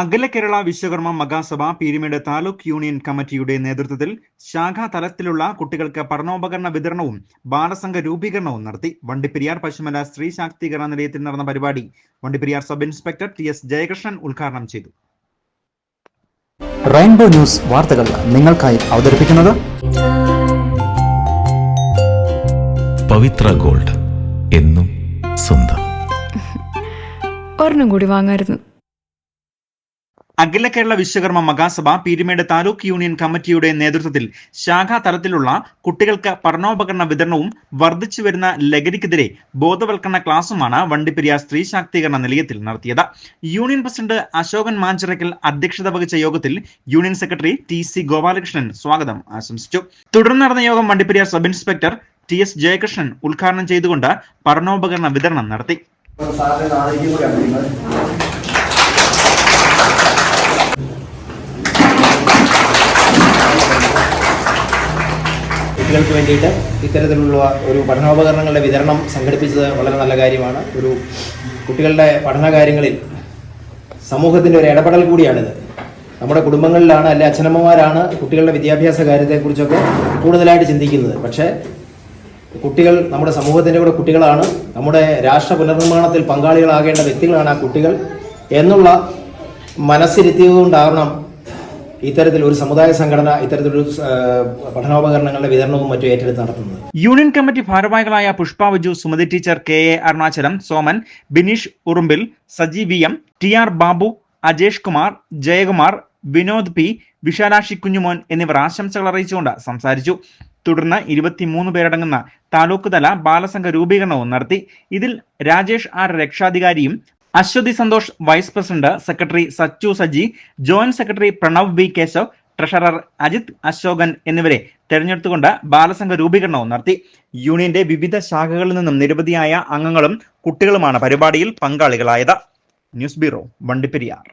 അഖില Kerala Vishwakarma Mahasabha Peermade taluk union കമ്മിറ്റിയുടെ നേതൃത്വത്തിൽ ശാഖാ തലത്തിലുള്ള കുട്ടികൾക്ക് പഠനോപകരണ വിതരണവും ബാലസംഘ രൂപീകരണവും നടത്തി. വണ്ടിപ്പെരിയാർ പശുമല സ്ത്രീ ശാക്തീകരണ നിലയത്തിൽ നടന്ന പരിപാടി Vandiperiyar sub inspector T S Jayakrishnan ഉദ്ഘാടനം ചെയ്തു. റെയിൻബോ ന്യൂസ് വാർത്തകൾ നിങ്ങൾക്കായി അവതരിപ്പിക്കുന്നത് പവിത്ര ഗോൾഡ് എന്നും സ്വന്തം. ഒരെണ്ണം കൂടി വാങ്ങായിരുന്നു. അഖില കേരള വിശ്വകർമ്മ മഹാസഭ പീരുമേട് താലൂക്ക് യൂണിയൻ കമ്മിറ്റിയുടെ നേതൃത്വത്തിൽ ശാഖാ തലത്തിലുള്ള കുട്ടികൾക്ക് പഠനോപകരണ വിതരണവും വർദ്ധിച്ചു വരുന്ന ലഹരിക്കെതിരെ ബോധവൽക്കരണ ക്ലാസുമാണ് വണ്ടിപ്പെരിയാർ സ്ത്രീ ശാക്തീകരണ നിലയത്തിൽ നടത്തിയത്. യൂണിയൻ പ്രസിഡന്റ് അശോകൻ മാഞ്ചിറക്കൽ അധ്യക്ഷത വഹിച്ച യോഗത്തിൽ union secretary T C Gopalakrishnan സ്വാഗതം ആശംസിച്ചു. തുടർന്ന് നടന്ന യോഗം Vandiperiyar sub inspector T S Jayakrishnan ഉദ്ഘാടനം ചെയ്തുകൊണ്ട് പഠനോപകരണ വിതരണം നടത്തി. കുട്ടികൾക്ക് വേണ്ടിയിട്ട് ഇത്തരത്തിലുള്ള ഒരു പഠനോപകരണങ്ങളുടെ വിതരണം സംഘടിപ്പിച്ചത് വളരെ നല്ല കാര്യമാണ്. ഒരു കുട്ടികളുടെ പഠന കാര്യങ്ങളിൽ സമൂഹത്തിന്റെ ഒരു ഇടപെടൽ കൂടിയാണിത്. നമ്മുടെ കുടുംബങ്ങളിലാണ് അല്ലെ അച്ഛനമ്മമാരാണ് കുട്ടികളുടെ വിദ്യാഭ്യാസ കാര്യത്തെക്കുറിച്ചൊക്കെ കൂടുതലായിട്ട് ചിന്തിക്കുന്നത്. പക്ഷേ കുട്ടികൾ നമ്മുടെ സമൂഹത്തിന്റെ കൂടെ കുട്ടികളാണ്. നമ്മുടെ രാഷ്ട്ര പുനർനിർമ്മാണത്തിൽ പങ്കാളികളാകേണ്ട വ്യക്തികളാണ് ആ കുട്ടികൾ. എന്നുള്ള മനസ്സിരുത്തിയതുകൊണ്ടാകണം ഇത്തരത്തിൽ ഒരു സമുദായ സംഘടന ഇത്തരത്തിലൊരു പഠനോപകരണങ്ങളുടെ വിതരണവും മറ്റും ഏറ്റെടുത്ത് നടത്തുന്നത്. യൂണിയൻ കമ്മിറ്റി ഭാരവാഹികളായ Pushpa Vaju Sumathi teacher K A Arunachalam Soman Bineesh Urumbil Saji V M T R Babu Ajesh Kumar Jayakumar Vinod P Vishalakshi Kunjumon എന്നിവർ ആശംസകൾ അറിയിച്ചുകൊണ്ട് സംസാരിച്ചു. തുടർന്ന് ഇരുപത്തിമൂന്ന് പേരടങ്ങുന്ന താലൂക്ക് തല ബാലസംഘ രൂപീകരണവും നടത്തി. ഇതിൽ Rajesh R രക്ഷാധികാരിയും Aswathy Santhosh vice president secretary Sachu Saji joint secretary Pranav B Keshav treasurer Ajith Ashokan എന്നിവരെ തെരഞ്ഞെടുത്തുകൊണ്ട് ബാലസംഘ രൂപീകരണവും നടത്തി. യൂണിയന്റെ വിവിധ ശാഖകളിൽ നിന്നും നിരവധിയായ അംഗങ്ങളും കുട്ടികളുമാണ് പരിപാടിയിൽ പങ്കാളികളായത്. News bureau Vandiperiyar.